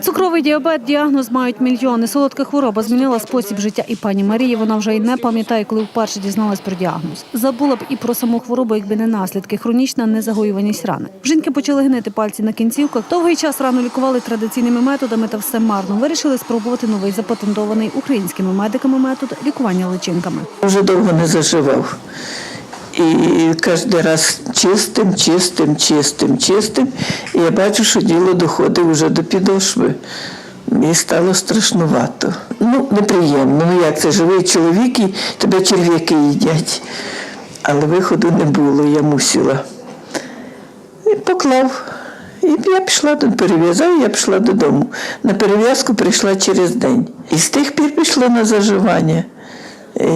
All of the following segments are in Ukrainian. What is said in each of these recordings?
Цукровий діабет діагноз мають мільйони. Солодка хвороба змінила спосіб життя і пані Марії. Вона вже й не пам'ятає, коли вперше дізналась про діагноз. Забула б і про саму хворобу, якби не наслідки, хронічна незагоюваність рани. Жінки почали гнити пальці на кінцівках. Довгий час рану лікували традиційними методами, та все марно. Вирішили спробувати новий запатентований українськими медиками метод лікування личинками. Вже довго не заживав. І кожен раз чистим, чистим, чистим, чистим. І я бачу, що діло доходить вже до підошви. Мені стало страшнувато. Ну, неприємно. Ну як це живий чоловік і тебе черв'яки їдять. Але виходу не було, я мусила. І поклав. І я пішла до перев'язав, я пішла додому. На перев'язку прийшла через день. І з тих пір пішла на заживання.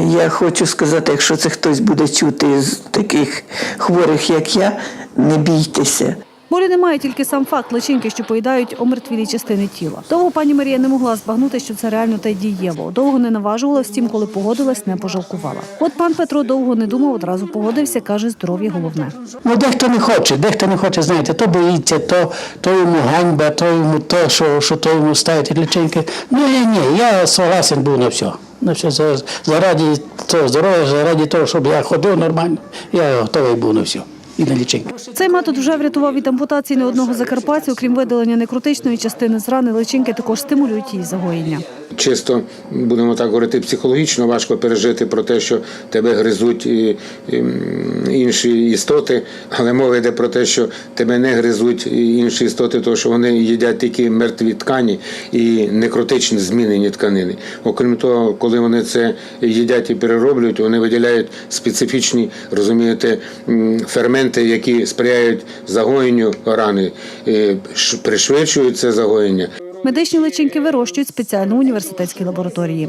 Я хочу сказати, якщо це хтось буде чути з таких хворих, як я, не бійтеся. Болі немає тільки сам факт личинки, що поїдають омертвілі частини тіла. Довго пані Марія не могла збагнути, що це реально та й дієво. Довго не наважувала, втім, коли погодилась, не пожалкувала. От пан Петро довго не думав, одразу погодився, каже, здоров'я головне. Ну, дехто не хоче, дехто не хоче, знаєте, то боїться, то, то йому ганьба, то йому то, що, що то йому ставить лічинки. Ну, я ні, я согласен був на все. Все за- заради того здоров'я, заради того, щоб я ходив нормально, я готовий був на все. І на лічинки. Цей метод вже врятував від ампутації не одного закарпатця. Окрім видалення некротичної частини з рани, личинки також стимулюють її загоєння. Чисто будемо так говорити, психологічно важко пережити про те, що тебе гризуть і, і, інші істоти, але мова йде про те, що тебе не гризуть інші істоти, тому що вони їдять тільки мертві ткані і некротичні змінені тканини. Окрім того, коли вони це їдять і перероблюють, вони виділяють специфічні, розумієте, ферменти, які сприяють загоєнню рани, пришвидшують це загоєння. Медичні личинки вирощують спеціально в університетській лабораторії.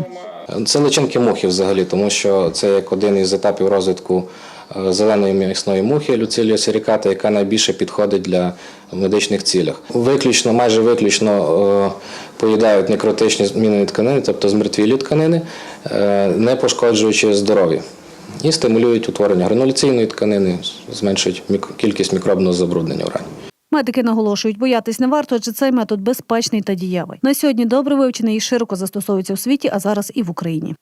Це личинки мухи взагалі, тому що це як один із етапів розвитку е, зеленої м'ясної мухи люцилія серіката, яка найбільше підходить для медичних цілях. Виключно, майже виключно е, поїдають некротичні змінені тканини, тобто змертвілі тканини, е, не пошкоджуючи здоров'я. І стимулюють утворення грануляційної тканини, зменшують кількість мікробного забруднення в рані. Медики наголошують, боятись не варто, адже цей метод безпечний та дієвий. На сьогодні добре вивчений і широко застосовується у світі, а зараз і в Україні.